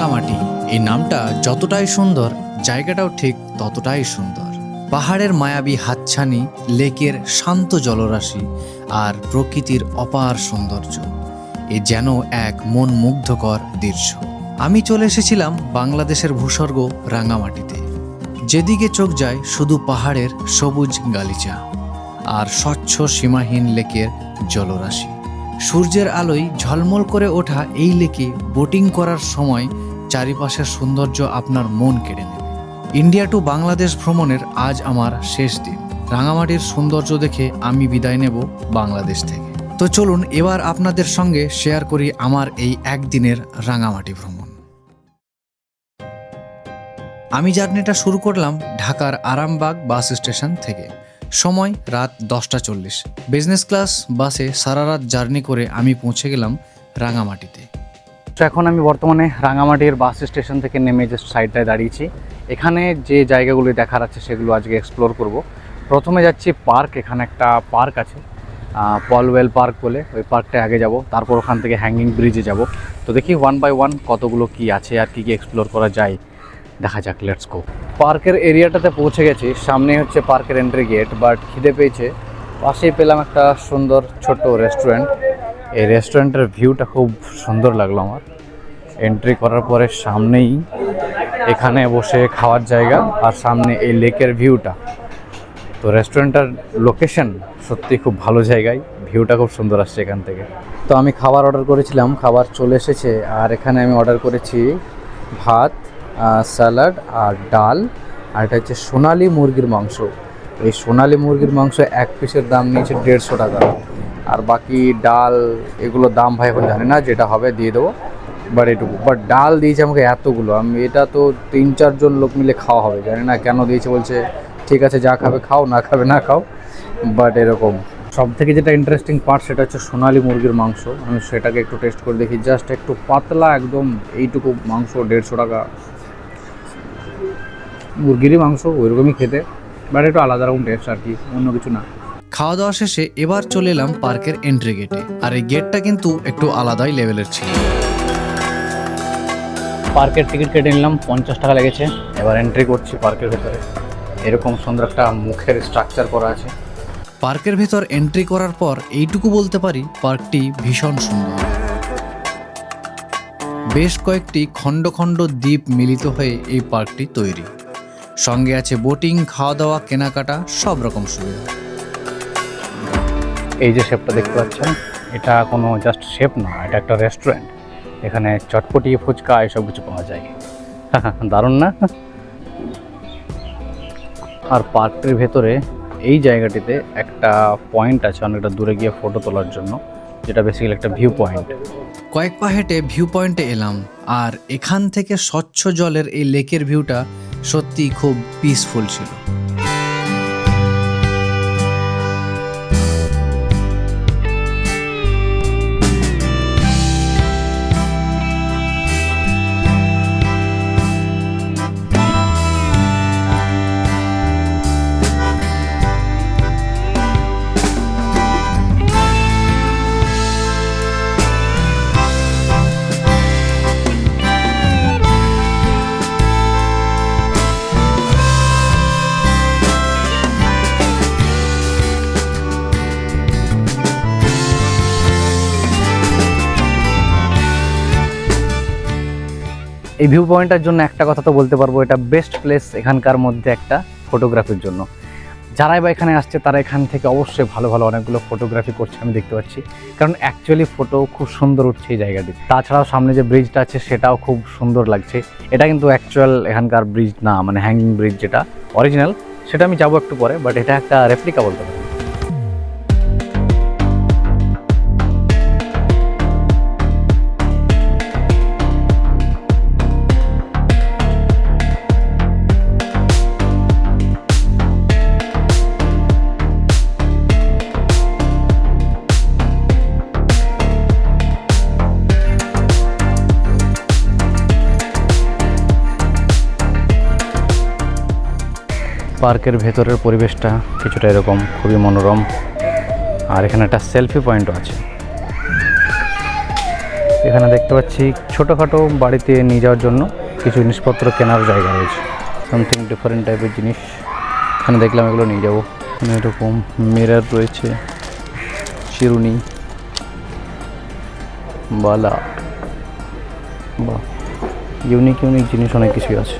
রাঙামাটি। এই নামটা যতটাই সুন্দর, জায়গাটাও ঠিক ততটাই সুন্দর। পাহাড়ের মায়াবী হাতছানি, লেকের শান্ত জলরাশি আর প্রকৃতির অপার সৌন্দর্য। এ যেন এক মন মুগ্ধকর দৃশ্য। আমি চলে এসেছিলাম বাংলাদেশের ভূস্বর্গ রাঙামাটিতে। যেদিকে চোখ যায় শুধু পাহাড়ের সবুজ গালিচা আর স্বচ্ছ সীমাহীন লেকের জলরাশি। সূর্যের আলোয় ঝলমল করে ওঠা এই লেকে বোটিং করার সময় চারিপাশের সৌন্দর্য আপনার মন কেড়ে নেবে। ইন্ডিয়া টু বাংলাদেশ ভ্রমণের আজ আমার শেষ দিন। রাঙামাটির সৌন্দর্য দেখে আমি বিদায় নেব বাংলাদেশ থেকে। তো চলুন এবার আপনাদের সঙ্গে শেয়ার করি আমার এই একদিনের রাঙামাটি ভ্রমণ। আমি জার্নিটা শুরু করলাম ঢাকার আরামবাগ বাস স্টেশন থেকে। সময় রাত দশটা চল্লিশ। বিজনেস ক্লাস বাসে সারা রাত জার্নি করে আমি পৌঁছে গেলাম রাঙামাটিতে। তো এখন আমি বর্তমানে রাঙামাটির বাস স্টেশন থেকে নেমে যে সাইডটায় দাঁড়িয়েছি। এখানে যে জায়গাগুলি দেখার আছে সেগুলো আজকে এক্সপ্লোর করব। প্রথমে যাচ্ছি পার্ক, এখানে একটা পার্ক আছে পলওয়েল পার্ক বলে। ওই পার্কটায় আগে যাব, তারপর ওখান থেকে হ্যাঙ্গিং ব্রিজে যাব। তো দেখি ওয়ান বাই ওয়ান কতগুলো কি আছে আর কি কি এক্সপ্লোর করা যায়। দেখা যাক লেটস গো পার্কের এরিয়াটাতে পৌঁছে গেছি। সামনে হচ্ছে পার্কের এন্ট্রি গেট বাট খিদে পেয়েছে। পাশেই পেলাম একটা সুন্দর ছোট্ট রেস্টুরেন্ট এই রেস্টুরেন্টের ভিউটা খুব সুন্দর লাগল আমার। এন্ট্রি করার পরে সামনেই এখানে বসে খাওয়ার জায়গা আর সামনে এই লেকের ভিউটা তো রেস্টুরেন্টটার লোকেশন সত্যি খুব ভালো জায়গায় ভিউটা খুব সুন্দর আসছে এখান থেকে। তো আমি খাবার অর্ডার করেছিলাম, খাবার চলে এসেছে আর এখানে আমি অর্ডার করেছি ভাত স্যালাড আর ডাল। আর এটা হচ্ছে সোনালি মুরগির মাংস। এই সোনালি মুরগির মাংস এক পিসের দাম নিয়েছে দেড়শো টাকা। আর বাকি ডাল এগুলোর দাম ভাই এখন জানি না, যেটা হবে দিয়ে দেবো বাট এটুকু। বাট ডাল দিয়েছে আমাকে এতগুলো, আমি এটা তো তিন চারজন লোক মিলে খাওয়া হবে, জানি না কেন দিয়েছে, বলছে, ঠিক আছে, যা খাবে খাও, না খাবে না খাও। বাট এরকম। সব থেকে যেটা ইন্টারেস্টিং পার্ট সেটা হচ্ছে সোনালি মুরগির মাংস, আমি সেটাকে একটু টেস্ট করে দেখি জাস্ট একটু পাতলা একদম এইটুকু মাংস, দেড়শো টাকা। মুরগিরই মাংস, ওইরকমই খেতে বাট একটু আলাদা রকম টেস্ট আর কি, অন্য কিছু না। খাওয়া দাওয়া শেষে এবার চলে এলাম পার্কের এন্ট্রি গেটে আর এই গেটটা কিন্তু একটু আলাদাই লেভেলের ছিল। পার্কের টিকিট কেটে নিলাম পঞ্চাশ টাকা লেগেছে। এবার এন্ট্রি করছি পার্কের ভেতরে। এরকম সুন্দর একটা মুখের স্ট্রাকচার করা আছে। পার্কের ভেতর এন্ট্রি করার পর এইটুকু বলতে পারি পার্কটি ভীষণ সুন্দর। বেশ কয়েকটি খণ্ড খণ্ড দ্বীপ মিলিত হয়ে এই পার্কটি তৈরি। সঙ্গে আছে বোটিং খাওয়া দাওয়া কেনাকাটা সব রকম সুবিধা। এই যে শেপটা দেখতে পাচ্ছেন, এটা কোনো জাস্ট শেপ না, এটা একটা রেস্টুরেন্ট এখানে চটপটি, ফুচকা, এসব কিছু পাওয়া যায়। দারুণ না? আর পার্কটির ভেতরে এই জায়গাটিতে একটা পয়েন্ট আছে, অনেকটা দূরে গিয়ে ফটো তোলার জন্য, যেটা বেসিক্যালি একটা ভিউ পয়েন্ট কয়েক পা হেঁটে ভিউ পয়েন্টে এলাম, আর এখান থেকে স্বচ্ছ জলের এই লেকের ভিউটা সত্যি খুব পিসফুল ছিল। এই ভিউ পয়েন্টটার জন্য একটা কথা তো বলতে পারব, এটা বেস্ট প্লেস এখানকার মধ্যে একটা ফটোগ্রাফির জন্য। যারাই বা এখানে আসছে, তারা এখান থেকে অবশ্যই ভালো ভালো অনেকগুলো ফটোগ্রাফি করছে, আমি দেখতে পাচ্ছি। কারণ অ্যাকচুয়ালি ফটো খুব সুন্দর উঠছে এই জায়গাটি। তাছাড়াও সামনে যে ব্রিজটা আছে, সেটাও খুব সুন্দর লাগছে। এটা কিন্তু অ্যাকচুয়াল এখানকার ব্রিজ না মানে হ্যাঙ্গিং ব্রিজ যেটা অরিজিনাল সেটা আমি যাব একটু পরে বাট এটা একটা রেপ্লিকা বলতে পারি পার্কের ভেতরের পরিবেশটা কিছুটা এরকম খুবই মনোরম। আর এখানে একটা সেলফি পয়েন্টও আছে। এখানে দেখতে পাচ্ছি ছোটোখাটো বাড়িতে নিয়ে যাওয়ার জন্য কিছু জিনিসপত্র কেনার জায়গা রয়েছে। সামথিং ডিফারেন্ট টাইপের জিনিস। এখানে দেখলাম এগুলো নিয়ে যাব। এখানে এরকম মিরার রয়েছে চিরুনি বালা। বা ইউনিক ইউনিক জিনিস অনেক কিছুই আছে।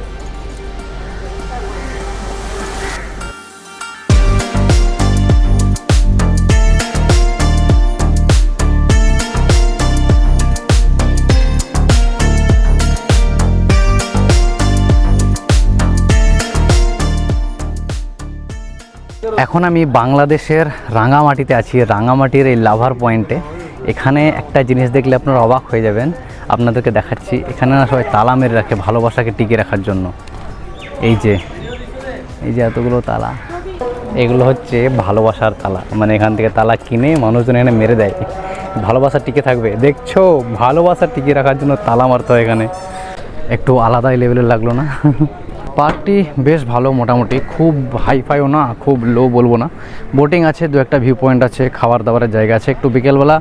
এখন আমি বাংলাদেশের রাঙামাটিতে আছি। রাঙামাটির এই লাভার পয়েন্টে এখানে একটা জিনিস দেখলে আপনারা অবাক হয়ে যাবেন। আপনাদেরকে দেখাচ্ছি। এখানে না সবাই তালা মেরে রাখে ভালোবাসাকে টিকে রাখার জন্য। এই যে এই যে এতগুলো তালা। এগুলো হচ্ছে ভালোবাসার তালা। মানে এখান থেকে তালা কিনে মানুষজন এখানে মেরে দেয়। ভালোবাসা টিকে থাকবে। দেখছ? ভালোবাসা টিকে রাখার জন্য তালা মারতে হয় এখানে। একটু আলাদাই লেভেলের লাগল না? পার্কটি বেশ ভালো মোটামুটি। খুব হাইফাইও না, খুব লো বলব না। বোটিং আছে, দু একটা ভিউ পয়েন্ট আছে, খাবার দাবারের জায়গা আছে। একটু বিকেলবেলা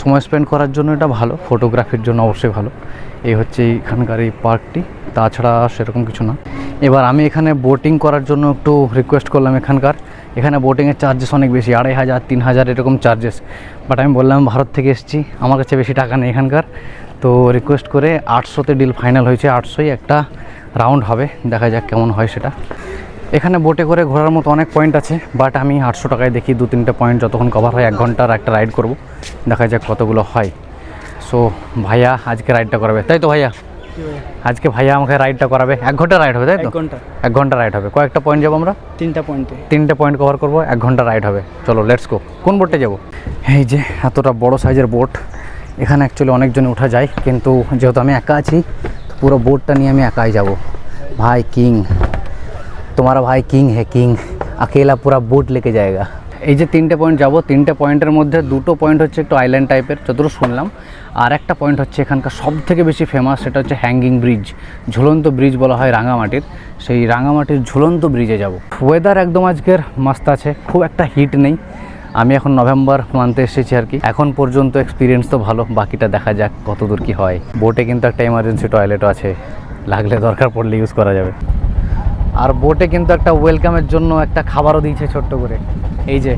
সময় স্পেন্ড করার জন্য এটা ভালো ফটোগ্রাফির জন্য অবশ্যই ভালো। এই হচ্ছে এইখানকার এই পার্কটি, তাছাড়া সেরকম কিছু না। এবার আমি এখানে বোটিং করার জন্য একটু রিকোয়েস্ট করলাম এখানকার। এখানে বোটিংয়ের চার্জেস অনেক বেশি, আড়াই হাজার, তিন হাজার এরকম চার্জেস বাট আমি বললাম, ভারত থেকে এসেছি, আমার কাছে বেশি টাকা নেই এখানকার। তো রিকোয়েস্ট করে আটশোতে ডিল ফাইনাল হয়েছে, আটশোই একটা রাউন্ড হবে দেখা যাক কেমন হয় সেটা। এখানে বোটে করে ঘোরার মতো অনেক পয়েন্ট আছে বাট আমি আটশো টাকায় দেখি দু তিনটে পয়েন্ট যতক্ষণ কভার হয় এক ঘণ্টার একটা রাইড করব দেখা যাক কতগুলো হয়। সো ভাইয়া আজকে রাইডটা করাবে তাই তো ভাইয়া? আজকে ভাইয়া আমাকে রাইডটা করাবে এক ঘণ্টা রাইড হবে তাই তো? এক ঘণ্টা। রাইড হবে। কয়েকটা পয়েন্ট যাব আমরা? তিনটা পয়েন্টে তিনটে পয়েন্ট কভার করব এক ঘণ্টা রাইড হবে। চলো লেটস গো কোন বোটে যাব? এই যে এতটা বড় সাইজের বোট এখানে অ্যাকচুয়ালি অনেকজন ওঠা যায় কিন্তু যেহেতু আমি একা আছি পুরো বোর্ডটা নিয়ে আমি একাই যাব। ভাই কিং। তোমার ভাই কিং হে কিং। আকেলা পুরো বোট লেকে যায়গা। এই যে তিনটে পয়েন্ট যাব, তিনটে পয়েন্টের মধ্যে দুটো পয়েন্ট হচ্ছে একটু আইল্যান্ড টাইপের যতটুকু শুনলাম। আর একটা পয়েন্ট হচ্ছে এখানকার সব থেকে বেশি ফেমাস সেটা হচ্ছে হ্যাঙ্গিং ব্রিজ ঝুলন্ত ব্রিজ বলা হয় রাঙামাটির। সেই রাঙামাটির ঝুলন্ত ব্রিজে যাব। ওয়েদার একদম আজকের মাস্ত আছে, খুব একটা হিট নেই। আমি এখন নভেম্বর মান্থে এসেছি আর কি। এখন পর্যন্ত এক্সপিরিয়েন্স তো ভালো, বাকিটা দেখা যাক কত দূর কী হয়। বোটে কিন্তু একটা এমার্জেন্সি টয়লেটও আছে, লাগলে দরকার পড়লে ইউজ করা যাবে। আর বোটে কিন্তু একটা ওয়েলকামের জন্য একটা খাবারও দিয়েছে ছোট্ট করে। এই যে,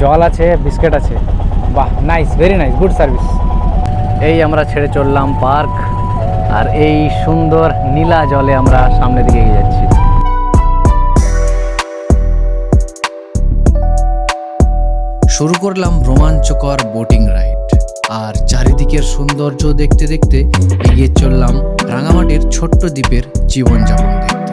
জল আছে বিস্কিট আছে। বাহ nice very nice good service এই আমরা ছেড়ে চললাম পার্ক আর এই সুন্দর নীলা জলে আমরা সামনের দিকে এগিয়ে শুরু করলাম রোমাঞ্চকর বোটিং রাইড। আর চারিদিকের সৌন্দর্য দেখতে দেখতে এগিয়ে চললাম রাঙামাটির ছোট্ট দ্বীপের জীবনযাপন দেখতে।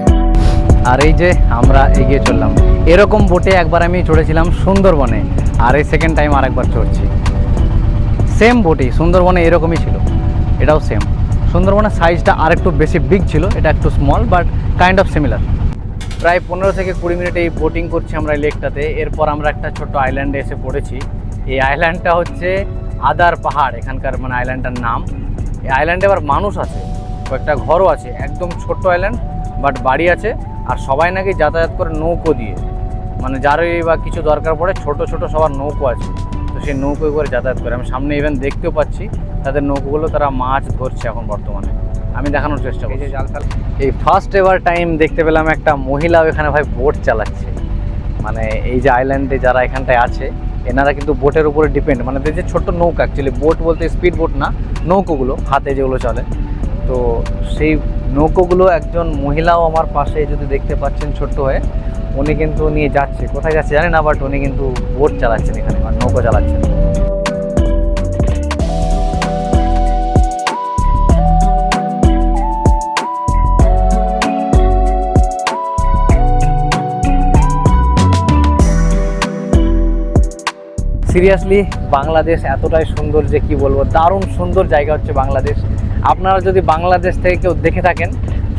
আর এই যে আমরা এগিয়ে চললাম। এরকম বোটে একবার আমি চড়েছিলাম সুন্দরবনে, আর এই সেকেন্ড টাইম আর একবার চড়ছি। সেম বোটেই সুন্দরবনে এরকমই ছিল। এটাও সেম সুন্দরবনের সাইজটা আর একটু বেশি বিগ ছিল, এটা একটু small but kind of similar প্রায় পনেরো থেকে কুড়ি মিনিট এই বোটিং করছি আমরা এই লেকটাতে এরপর আমরা একটা ছোট্ট আইল্যান্ডে এসে পড়েছি। এই আইল্যান্ডটা হচ্ছে আদার পাহাড়, এখানকার মানে আইল্যান্ডটার নাম। এই আইল্যান্ডে আবার মানুষ আছে, কয়েকটা ঘরও আছে, একদম ছোট্ট আইল্যান্ড বাট বাড়ি আছে। আর সবাই নাকি যাতায়াত করে নৌকো দিয়ে। মানে যারই বা কিছু দরকার পড়ে, ছোট ছোট সবার নৌকো আছে। তো সেই নৌকো করে যাতায়াত করে। আমি সামনে ইভেন দেখতেও পাচ্ছি, তাদের নৌকোগুলো তারা মাছ ধরছে এখন বর্তমানে। আমি দেখানোর চেষ্টা করছি। এই ফার্স্ট এভার টাইম দেখতে পেলাম একটা মহিলাও এখানে ভাই বোট চালাচ্ছে। মানে এই যে আইল্যান্ডে যারা এখানটায় আছে এনারা কিন্তু বোটের উপরে ডিপেন্ড মানে যে ছোট্ট নৌকা অ্যাকচুয়ালি বোট বলতে স্পিড বোট না নৌকোগুলো হাতে যেগুলো চলে। তো সেই নৌকোগুলো একজন মহিলাও আমার পাশে যদি দেখতে পাচ্ছেন ছোট্ট হয়ে উনি কিন্তু নিয়ে যাচ্ছে। কোথায় যাচ্ছে জানি না বাট উনি কিন্তু বোট চালাচ্ছেন এখানে মানে নৌকো চালাচ্ছেন। সিরিয়াসলি বাংলাদেশ এতটাই সুন্দর যে কি বলব, দারুণ সুন্দর জায়গা হচ্ছে বাংলাদেশ। আপনারা যদি বাংলাদেশ থেকে কেউ দেখে থাকেন,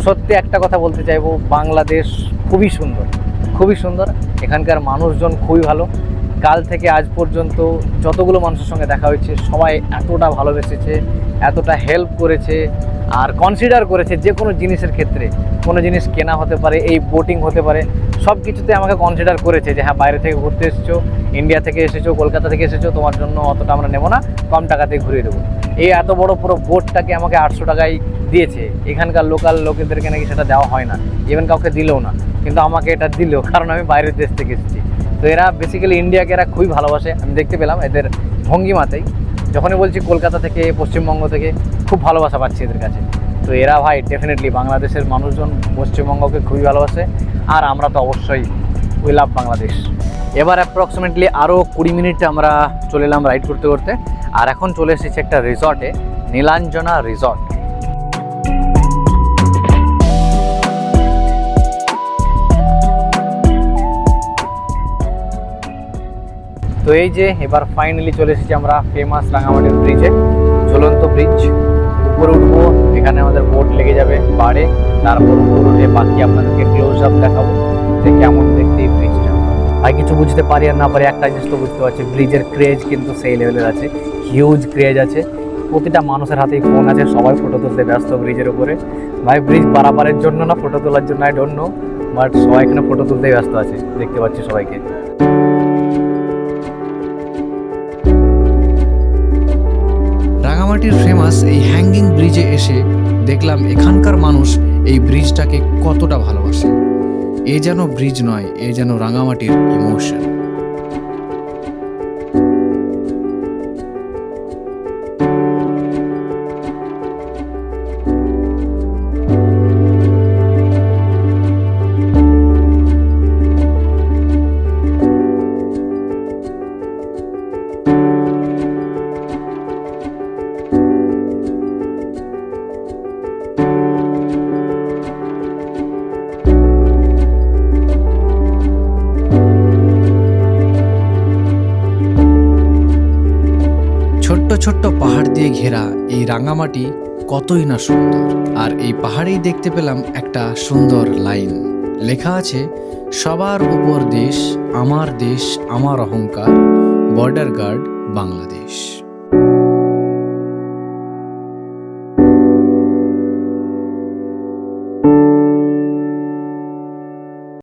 সত্যি একটা কথা বলতে চাইব, বাংলাদেশ খুবই সুন্দর খুবই সুন্দর। এখানকার মানুষজন খুবই ভালো। কাল থেকে আজ পর্যন্ত যতগুলো মানুষের সঙ্গে দেখা হয়েছে, সবাই এতটা ভালোবেসেছে, এতটা হেল্প করেছে আর কনসিডার করেছে যে কোনো জিনিসের ক্ষেত্রে। কোনো জিনিস কেনা হতে পারে, এই বোটিং হতে পারে সব কিছুতে আমাকে কনসিডার করেছে যে হ্যাঁ বাইরে থেকে ঘুরতে এসেছ ইন্ডিয়া থেকে এসেছ, কলকাতা থেকে এসেছ, তোমার জন্য অতটা আমরা নেব না, কম টাকাতে ঘুরিয়ে দেবো। এই এত বড় পুরো বোটটাকে আমাকে আটশো টাকায় দিয়েছে। এখানকার লোকাল লোকেদেরকে নাকি সেটা দেওয়া হয় না। ইভেন কাউকে দিলেও না। কিন্তু আমাকে এটা দিল কারণ আমি বাইরের দেশ থেকে এসেছি। তো এরা বেসিক্যালি ইন্ডিয়াকে এরা খুবই ভালোবাসে। আমি দেখতে পেলাম, এদের ভঙ্গিমাতেই যখনই বলছি কলকাতা থেকে, পশ্চিমবঙ্গ থেকে, খুব ভালোবাসা পাচ্ছি এদের কাছে। তো এরা ভাই ডেফিনেটলি বাংলাদেশের মানুষজন পশ্চিমবঙ্গকে খুবই ভালোবাসে। আর আমরা তো অবশ্যই উই লাভ বাংলাদেশ। এবার অ্যাপ্রক্সিমেটলি আরও কুড়ি মিনিট আমরা চলে এলাম রাইড করতে করতে। আর এখন চলে এসেছি একটা রিসর্টে নীলাঞ্জনা রিসর্ট তো এই যে এবার ফাইনালি চলে এসেছি আমরা ফেমাস রাঙামাটির ব্রিজে ঝুলন্ত ব্রিজ উপরে উঠবো, এখানে আমাদের বোট লেগে যাবে পাড়ে। তারপর উপর উঠে বাকি আপনাদেরকে ক্লোজ আপ দেখাবো যে কেমন দেখতে এই ব্রিজটা ভাই কিছু বুঝতে পারি আর না পারি, একটা জিনিস তো বুঝতে পারছি ব্রিজের ক্রেজ কিন্তু সেই লেভেলের আছে। হিউজ ক্রেজ আছে। প্রতিটা মানুষের হাতেই ফোন আছে, সবাই ফটো তুলতে ব্যস্ত ব্রিজের উপরে। ভাই ব্রিজ পারাপারের জন্য না ফটো তোলার জন্য আই ডোন্ট নো বাট সবাই এখানে ফটো তুলতেই ব্যস্ত আছে, দেখতে পাচ্ছি সবাইকে। রাঙামাটির ফেমাস এই হ্যাঙ্গিং ব্রিজে এসে দেখলাম এখানকার মানুষ এই ব্রিজটাকে কতটা ভালোবাসে। এ যেন ব্রিজ নয়, এ যেন রাঙামাটির ইমোশন পাহাড় দিয়ে ঘেরা এই রাঙামাটি কতই না সুন্দর। আর এই পাহাড়েই দেখতে পেলাম একটা সুন্দর লাইন। লেখা আছে, সবার উপর দেশ, আমার দেশ, আমার অহংকার, বর্ডার গার্ড, বাংলাদেশ।